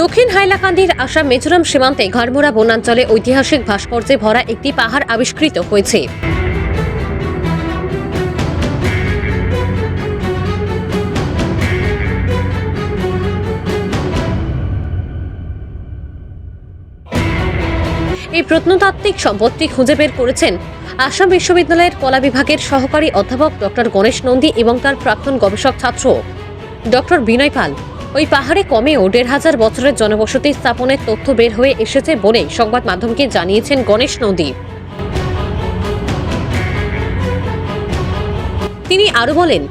দক্ষিণ হাইলাকান্দির আসাম মিজোরাম সীমান্তে ঘরমোড়া বনাঞ্চলে ঐতিহাসিক ভাস্কর্যে ভরা একটি পাহাড় আবিষ্কৃত হয়েছে। এই প্রত্নতাত্ত্বিক সম্পত্তি খুঁজে বের করেছেন আসাম বিশ্ববিদ্যালয়ের কলা বিভাগের সহকারী অধ্যাপক ডক্টর গণেশ নন্দী এবং তার প্রাক্তন গবেষক ছাত্র ডক্টর বিনয় পাল। ওই পাহাড়ে কমেও দেড় হাজার বছরের জনবসতি স্থাপনের তথ্য বের হয়ে এসেছে বলে সংবাদ মাধ্যমকে জানিয়েছেন গণেশ নন্দী। তিনি আরও বলেন,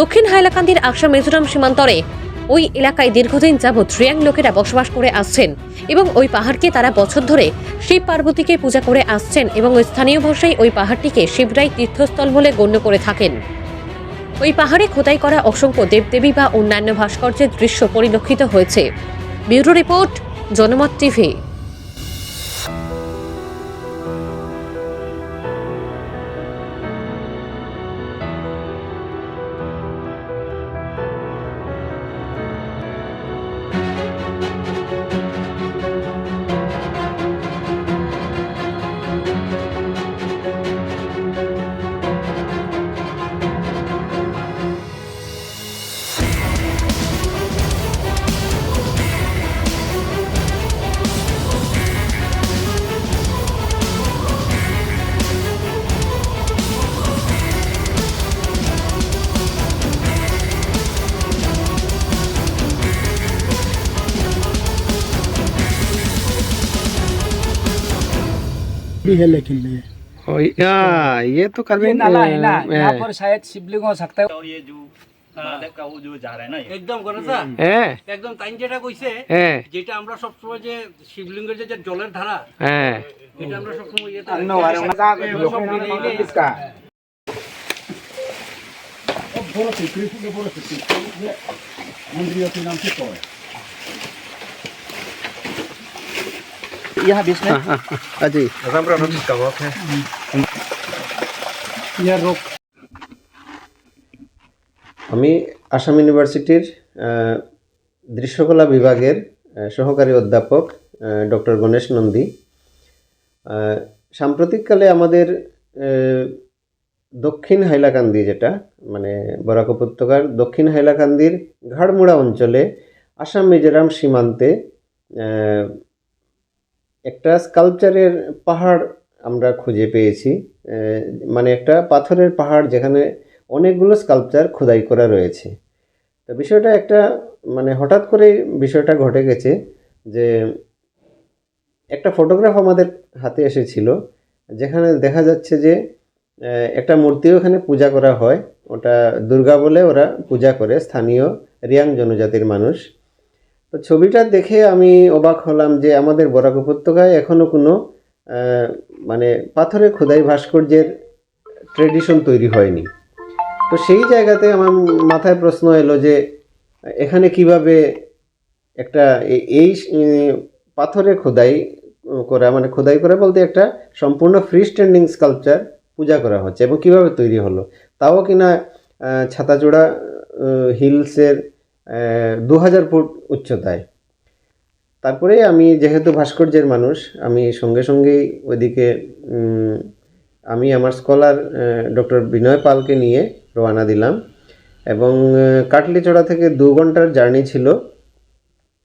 দক্ষিণ হাইলাকান্দির আসাম মিজোরাম সীমান্তরে ওই এলাকায় দীর্ঘদিন যাবৎ রিয়াং লোকেরা বসবাস করে আসছেন। এবং ওই পাহাড়কে তারা বছর ধরে শিব পার্বতীকে পূজা করে আসছেন এবং স্থানীয় ভাষায় ওই পাহাড়টিকে শিবরাই তীর্থস্থল বলে গণ্য করে থাকেন। ওই পাহাড়ে খোদাই করা অসংখ্য দেবদেবী বা অন্যান্য ভাস্কর্যের দৃশ্য পরিলক্ষিত হয়েছে। ব্যুরো রিপোর্ট, জনমত টিভি। भी है लेकिन ये और हाँ, ये तो कर ये नाला है ना यहाँ है पर शायद शिवलिंग हो सकता है और ये जो महादेव का वो जो जा रहा है ना ये একদম গণেশা है একদম তাই যেটা কইছে है যেটা আমরা সবসময় যে শিবলিঙ্গের যে যে জলের ধারা है এটা আমরা সবসময় ইয়েতে यहाँ बीच में हाँ, हाँ जी यह रोक আমি আসাম ইউনিভার্সিটির আহ, দৃশ্যকলা বিভাগের আহ, সহকারী অধ্যাপক ডক্টর গণেশ নন্দী আহ, সাম্প্রতিককালে আমাদের আহ, দক্ষিণ হাইলাকান্দি যেটা মানে বরাক উপত্যকার দক্ষিণ হাইলাকান্দির ঘাড়মুড়া অঞ্চলে আসাম মিজোরাম সীমান্তে আহ, একটা স্কাল্পচারের পাহাড় আমরা খুঁজে পেয়েছি। মানে একটা পাথরের পাহাড় যেখানে অনেকগুলো স্কাল্পচার খোদাই করা রয়েছে। তো বিষয়টা একটা মানে হঠাৎ করে বিষয়টা ঘটে গেছে যে একটা ফটোগ্রাফ আমাদের হাতে এসেছিল, যেখানে দেখা যাচ্ছে যে একটা মূর্তিও এখানে পূজা করা হয়। ওটা দুর্গা বলে ওরা পূজা করে, স্থানীয় রিয়াং জনজাতির মানুষ। তো ছবিটা দেখে আমি অবাক হলাম যে আমাদের বরাক উপত্যকায় এখনও কোনো মানে পাথরে খোদাই ভাস্কর্যের ট্রেডিশন তৈরি হয়নি। তো সেই জায়গাতে আমার মাথায় প্রশ্ন এলো যে এখানে কীভাবে একটা এই পাথরে খোদাই করা মানে খোদাই করা বলতে একটা সম্পূর্ণ ফ্রি স্ট্যান্ডিং স্কাল্পচার পূজা করা হচ্ছে এবং কীভাবে তৈরি হলো? তাও কিনা ছাতাচূড়া হিলসের দু হাজার ফুট উচ্চতায়। তারপরে আমি যেহেতু ভাস্কর্যের মানুষ, আমি সঙ্গে সঙ্গেই ওইদিকে আমি আমার স্কলার ডক্টর বিনয় পালকে নিয়ে রওনা দিলাম। এবং কাটলিচড়া থেকে দু ঘণ্টার জার্নি ছিল।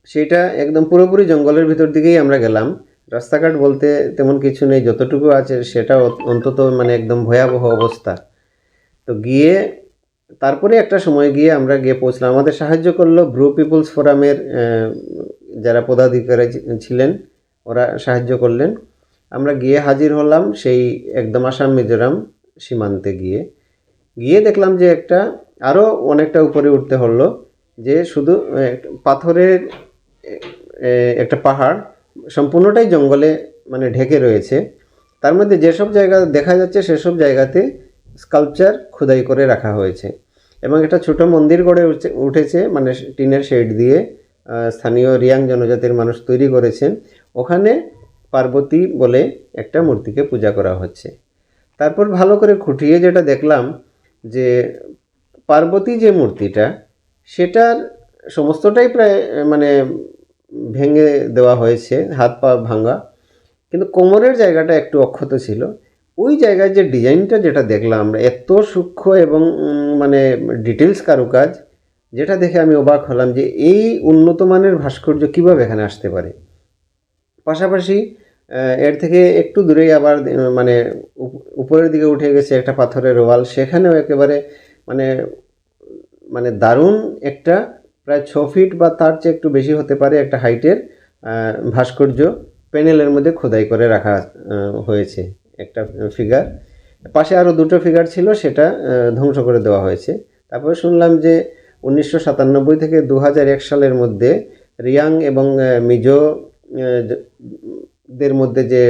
সেটা একদম পুরোপুরি জঙ্গলের ভিতর দিকেই আমরা গেলাম। রাস্তাঘাট বলতে তেমন কিছু নেই, যতটুকু আছে সেটা অন্তত মানে একদম ভয়াবহ অবস্থা। তো গিয়ে তারপরে একটা সময় গিয়ে আমরা গিয়ে পৌঁছলাম। আমাদের সাহায্য করল ব্রু পিপলস ফোরামের যারা পদাধিকারী ছিলেন, ওরা সাহায্য করলেন। আমরা গিয়ে হাজির হলাম সেই একদম আসাম মিজোরাম সীমান্তে গিয়ে। গিয়ে দেখলাম যে একটা আরও অনেকটা উপরে উঠতে হলো যে শুধু পাথরের একটা পাহাড় সম্পূর্ণটাই জঙ্গলে মানে ঢেকে রয়েছে। তার মধ্যে যেসব জায়গা দেখা যাচ্ছে সেসব জায়গাতে স্কাল্পচার খোদাই করে রাখা হয়েছে। এবং একটা ছোট মন্দির গড়ে উঠছে- মানে টিনের শেড দিয়ে স্থানীয় রিয়াং জনজাতির মানুষ তৈরি করেছেন। ওখানে পার্বতী বলে একটা মূর্তিকে পূজা করা হচ্ছে। তারপর ভালো করে খুঁটিয়ে যেটা দেখলাম যে পার্বতী যে মূর্তিটা, সেটার সমস্তটাই প্রায় মানে ভেঙে দেওয়া হয়েছে হাত পা ভাঙা। কিন্তু কোমরের জায়গাটা একটু অক্ষত ছিল। ওই জায়গায় যে ডিজাইনটা যেটা দেখলাম আমরা এত সূক্ষ্ম এবং মানে ডিটেলস কারুকাজ, যেটা দেখে আমি অবাক হলাম যে এই উন্নত মানের ভাস্কর্য কীভাবে এখানে আসতে পারে। পাশাপাশি এর থেকে একটু দূরেই আবার মানে উপ- উপরের দিকে উঠে গেছে একটা পাথরের ওয়াল, সেখানেও একেবারে মানে মানে দারুণ একটা প্রায় ছ ফিট বা তার চেয়ে একটু বেশি হতে পারে একটা হাইটের ভাস্কর্য প্যানেলের মধ্যে খোদাই করে রাখা হয়েছে। একটা ফিগার পাশে আরও দুটো ফিগার ছিল, সেটা ধ্বংস করে দেওয়া হয়েছে। তারপরে শুনলাম যে উনিশশো সাতানব্বই থেকে দু এক সালের মধ্যে রিয়াং এবং মিজো দের মধ্যে যে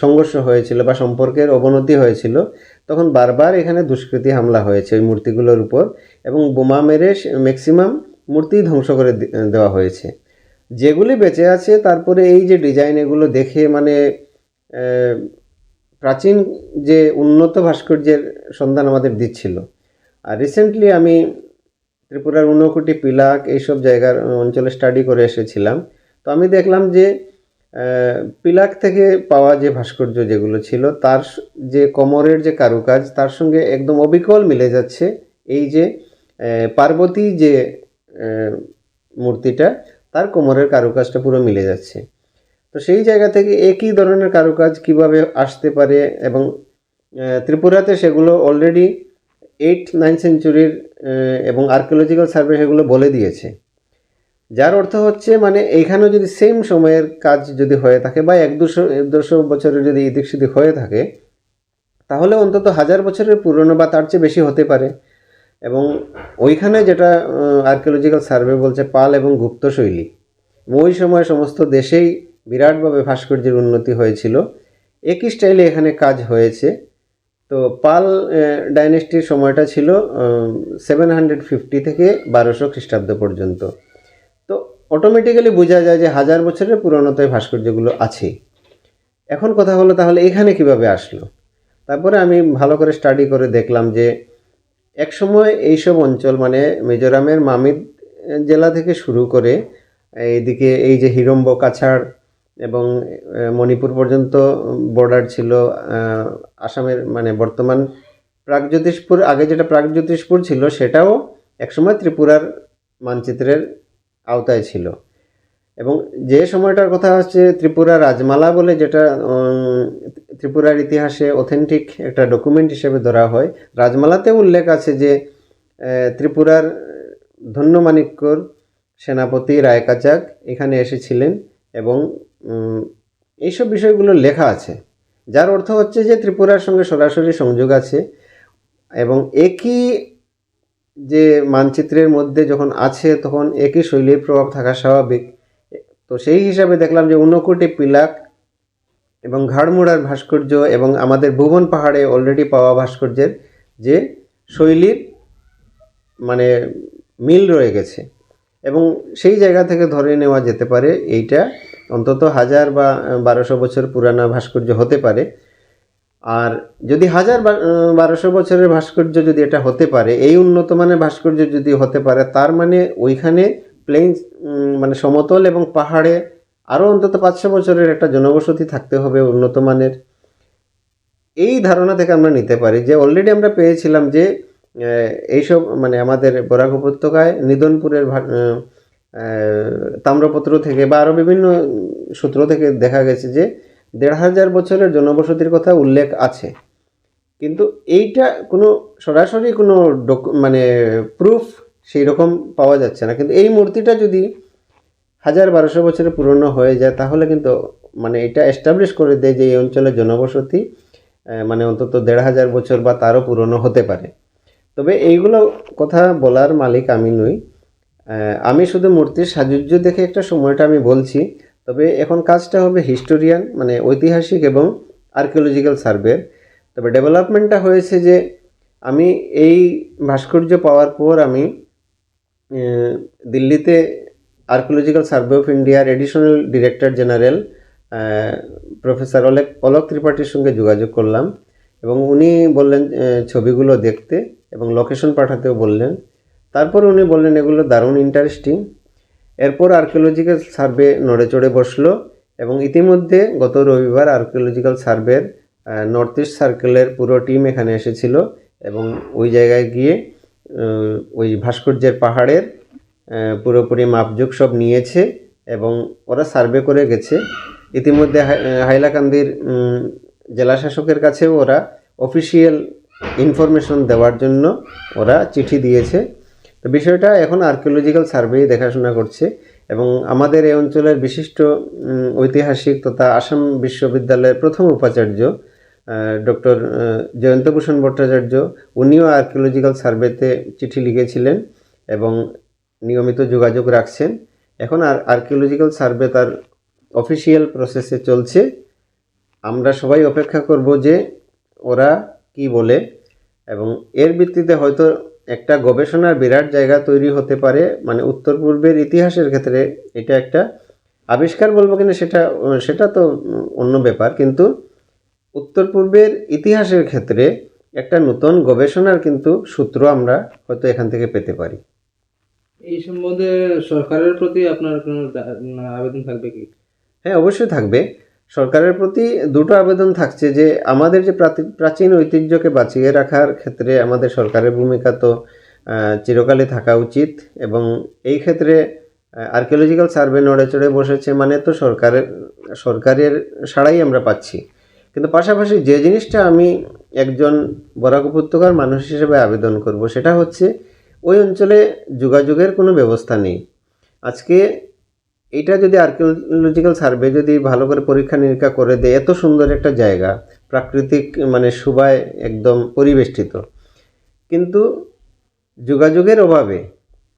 সংঘর্ষ হয়েছিল বা সম্পর্কের অবনতি হয়েছিল, তখন বারবার এখানে দুষ্কৃতী হামলা হয়েছে ওই মূর্তিগুলোর উপর এবং বোমা মেরে ম্যাক্সিমাম মূর্তি ধ্বংস করে দেওয়া হয়েছে। যেগুলি বেঁচে আছে, তারপরে এই যে ডিজাইন এগুলো দেখে মানে প্রাচীন যে উন্নত ভাস্কর্যের সন্ধান আমাদের দিচ্ছিল। আর রিসেন্টলি আমি ত্রিপুরার ঊনকোটি পিলাক এইসব জায়গার অঞ্চলে স্টাডি করে এসেছিলাম। তো আমি দেখলাম যে পিলাক থেকে পাওয়া যে ভাস্কর্য যেগুলো ছিল, তার যে কোমরের যে কারুকাজ, তার সঙ্গে একদম অবিকল মিলে যাচ্ছে। এই যে পার্বতী যে মূর্তিটা, তার কোমরের কারুকাজটা পুরো মিলে যাচ্ছে। তো সেই জায়গা থেকে একই ধরনের কারুকাজ কীভাবে আসতে পারে এবং ত্রিপুরাতে সেগুলো অলরেডি এইট নাইন সেঞ্চুরির এবং আর্কিওলজিক্যাল সার্ভে সেগুলো বলে দিয়েছে। যার অর্থ হচ্ছে মানে এইখানেও যদি সেম সময়ের কাজ যদি হয়ে থাকে বা এক দুশো দুশো বছরের যদি ইদিক সিদিক হয়ে থাকে, তাহলে অন্তত হাজার বছরের পুরনো বা তার চেয়ে বেশি হতে পারে। এবং ওইখানে যেটা আর্কিওলজিক্যাল সার্ভে বলছে পাল এবং গুপ্ত শৈলী। ওই সময় সমস্ত দেশেই বিরাটভাবে ভাস্কর্যের উন্নতি হয়েছিল। একই স্টাইলে এখানে কাজ হয়েছে। তো পাল ডাইনেস্টির সময়টা ছিল সেভেন হান্ড্রেড ফিফটি থেকে বারোশো খ্রিস্টাব্দ পর্যন্ত। তো অটোমেটিক্যালি বোঝা যায় যে হাজার বছরের পুরনোতায় ভাস্কর্যগুলো আছে। এখন কথা হলো তাহলে এখানে কীভাবে আসলো? তারপরে আমি ভালো করে স্টাডি করে দেখলাম যে একসময় এইসব অঞ্চল মানে মিজোরামের মামিদ জেলা থেকে শুরু করে এইদিকে এই যে হিরম্ব কাছাড় এবং মণিপুর পর্যন্ত বর্ডার ছিল আসামের মানে বর্তমান প্রাগজ্যোতিষপুর আগে যেটা প্রাগজ্যোতিষপুর ছিল সেটাও একসময় ত্রিপুরার মানচিত্রের আওতায় ছিল। এবং যে সময়টার কথা হচ্ছে ত্রিপুরা রাজমালা বলে যেটা ত্রিপুরার ইতিহাসে অথেন্টিক একটা ডকুমেন্ট হিসেবে ধরা হয়, রাজমালাতে উল্লেখ আছে যে ত্রিপুরার ধন্যমাণিক্যর সেনাপতি রায়কাচাক এখানে এসেছিলেন এবং এইসব বিষয়গুলো লেখা আছে। যার অর্থ হচ্ছে যে ত্রিপুরার সঙ্গে সরাসরি সংযোগ আছে এবং একই যে মানচিত্রের মধ্যে যখন আছে তখন একই শৈলীর প্রভাব থাকা স্বাভাবিক। তো সেই হিসাবে দেখলাম যে ঊনকোটি পিলাক এবং ঘাড়মুড়ার ভাস্কর্য এবং আমাদের ভুবন পাহাড়ে অলরেডি পাওয়া ভাস্কর্যের যে শৈলীর মানে মিল রয়ে গেছে। এবং সেই জায়গা থেকে ধরে নেওয়া যেতে পারে এইটা অন্তত হাজার বা বারোশো বছর পুরানা ভাস্কর্য হতে পারে। আর যদি হাজার বারোশো বছরের ভাস্কর্য যদি এটা হতে পারে, এই উন্নত মানের ভাস্কর্য যদি হতে পারে, তার মানে ওইখানে প্লেন মানে সমতল এবং পাহাড়ে আরও অন্তত পাঁচশো বছরের একটা জনবসতি থাকতে হবে উন্নত মানের। এই ধারণা থেকে আমরা নিতে পারি যে অলরেডি আমরা পেয়েছিলাম যে এইসব মানে আমাদের বরাক উপত্যকায়, নিদনপুরের তাম্রপত্র থেকে বা আরও বিভিন্ন সূত্র থেকে দেখা গেছে যে দেড় হাজার বছরের জনবসতির কথা উল্লেখ আছে। কিন্তু এইটা কোনো সরাসরি কোনো মানে প্রুফ সেই রকম পাওয়া যাচ্ছে না। কিন্তু এই মূর্তিটা যদি হাজার বারোশো বছরের পুরনো হয়ে যায়, তাহলে কিন্তু মানে এটা এস্টাবলিশ করে দেয় যে এই অঞ্চলের জনবসতি মানে অন্তত দেড় হাজার বছর বা তারও পুরনো হতে পারে। তবে এইগুলো কথা বলার মালিক আমি নই। আমি শুধু মূর্তির সাজুজ্য দেখে একটা সময়টা আমি বলছি, তবে এখন কাজটা হবে হিস্টোরিয়ান মানে ঐতিহাসিক এবং আর্কিওলজিক্যাল সার্ভের তবে ডেভেলপমেন্টটা হয়েছে যে আমি এই ভাস্কর্য পাওয়ার পর আমি দিল্লিতে আর্কিওলজিক্যাল সার্ভে অফ ইন্ডিয়ার additional director general professor Alek, Alok ত্রিপাঠীর সঙ্গে যোগাযোগ করলাম এবং উনি বললেন ছবিগুলো দেখতে এবং লোকেশন পাঠাতেও বললেন। তারপর উনি বললেন, এগুলো দারুণ ইন্টারেস্টিং এরপর আর্কিওলজিক্যাল সার্ভে নড়ে চড়ে বসল এবং ইতিমধ্যে গত রবিবার আর্কিওলজিক্যাল সার্ভের নর্থ ইস্ট সার্কেলের পুরো টিম এখানে এসেছিল এবং ওই জায়গায় গিয়ে ওই ভাস্কর্যের পাহাড়ের পুরোপুরি মাপজোক সব নিয়েছে এবং ওরা সার্ভে করে গেছে। ইতিমধ্যে হাই- হাইলাকান্দির জেলা শাসকের কাছেও ওরা অফিসিয়াল ইনফরমেশন দেওয়ার জন্য ওরা চিঠি দিয়েছে। তো বিষয়টা এখন আর্কিওলজিক্যাল সার্ভে দেখাশোনা করছে এবং আমাদের এই অঞ্চলের বিশিষ্ট ঐতিহাসিক তথা আসাম বিশ্ববিদ্যালয়ের প্রথম উপাচার্য ডক্টর জয়ন্তভূষণ ভট্টাচার্য, উনিও আর্কিওলজিক্যাল সার্ভেতে চিঠি লিখেছিলেন এবং নিয়মিত যোগাযোগ রাখছেন। এখন আর আর্কিওলজিক্যাল সার্ভে তার অফিসিয়াল প্রসেসে চলছে। আমরা সবাই অপেক্ষা করব যে ওরা কি বলে এবং এর ভিত্তিতে হয়তো একটা গবেষণার বিরাট জায়গা তৈরি হতে পারে মানে উত্তর পূর্বের ইতিহাসের ক্ষেত্রে এটা একটা। আবিষ্কার বলব কিনা সেটা সেটা তো অন্য ব্যাপার কিন্তু উত্তর পূর্বের ইতিহাসের ক্ষেত্রে একটা নতুন গবেষণার কিন্তু সূত্র আমরা হয়তো এখান থেকে পেতে পারি। এই সম্বন্ধে সরকারের প্রতি আপনার কোনো আবেদন থাকবে কি? হ্যাঁ অবশ্যই থাকবে। সরকারের প্রতি দুটো আবেদন থাকছে যে আমাদের যে প্রাচীন ঐতিহ্যকে বাঁচিয়ে রাখার ক্ষেত্রে আমাদের সরকারের ভূমিকা তো আহ, চিরকালই থাকা উচিত এবং এই ক্ষেত্রে আর্কিওলজিক্যাল সার্ভে নড়ে চড়ে বসেছে মানে তো সরকারের সরকারের সাড়াই আমরা পাচ্ছি। কিন্তু পাশাপাশি যে জিনিসটা আমি একজন বরাক উপত্যকার মানুষ হিসেবে আবেদন করব সেটা হচ্ছে ওই অঞ্চলে যোগাযোগের কোনো ব্যবস্থা নেই। আজকে এটা যদি আর্কিওলজিক্যাল সার্ভে যদি ভালো করে পরীক্ষা নিরীক্ষা করে দেয়, এত সুন্দর একটা জায়গা, প্রাকৃতিক মানে শোভায় একদম পরিবেষ্টিত। কিন্তু যোগাযোগের অভাবে,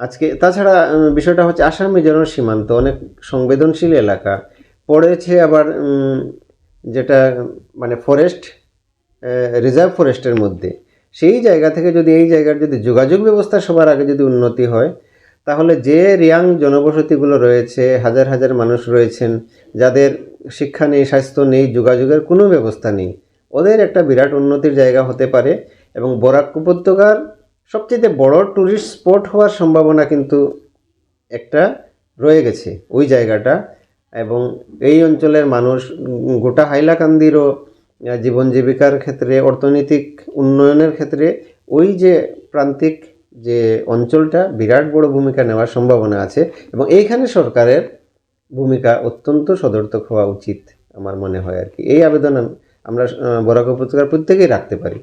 আজকে তাছাড়া বিষয়টা হচ্ছে আসাম মিজোরাম সীমান্ত, অনেক সংবেদনশীল এলাকা। পড়েছে আবার যেটা মানে ফরেস্ট রিজার্ভ ফরেস্টের মধ্যে। সেই জায়গা থেকে যদি এই জায়গার যদি যোগাযোগ ব্যবস্থা সবার আগে যদি উন্নতি হয় তাহলে যে রিয়াং জনবসতিগুলো রয়েছে, হাজার হাজার মানুষ রয়েছেন, যাদের শিক্ষা নেই, স্বাস্থ্য নেই, যোগাযোগের কোনো ব্যবস্থা নেই, ওদের একটা বিরাট উন্নতির জায়গা হতে পারে এবং বরাক উপত্যকার সবচেয়ে বড় ট্যুরিস্ট স্পট হওয়ার সম্ভাবনা কিন্তু একটা রয়ে গেছে ওই জায়গাটা এবং এই অঞ্চলের মানুষ, গোটা হাইলাকান্দিরও জীবন জীবিকার ক্ষেত্রে, অর্থনৈতিক উন্নয়নের ক্ষেত্রে ওই যে প্রান্তিক যে অঞ্চলটা বিরাট বড় ভূমিকা নেওয়ার সম্ভাবনা আছে এবং এইখানে সরকারের ভূমিকা অত্যন্ত সদর্থক হওয়া উচিত আমার মনে হয় আর কি। এই আবেদন আম- আমরা বরাক উপত্যকার প্রত্যেকেই রাখতে পারি।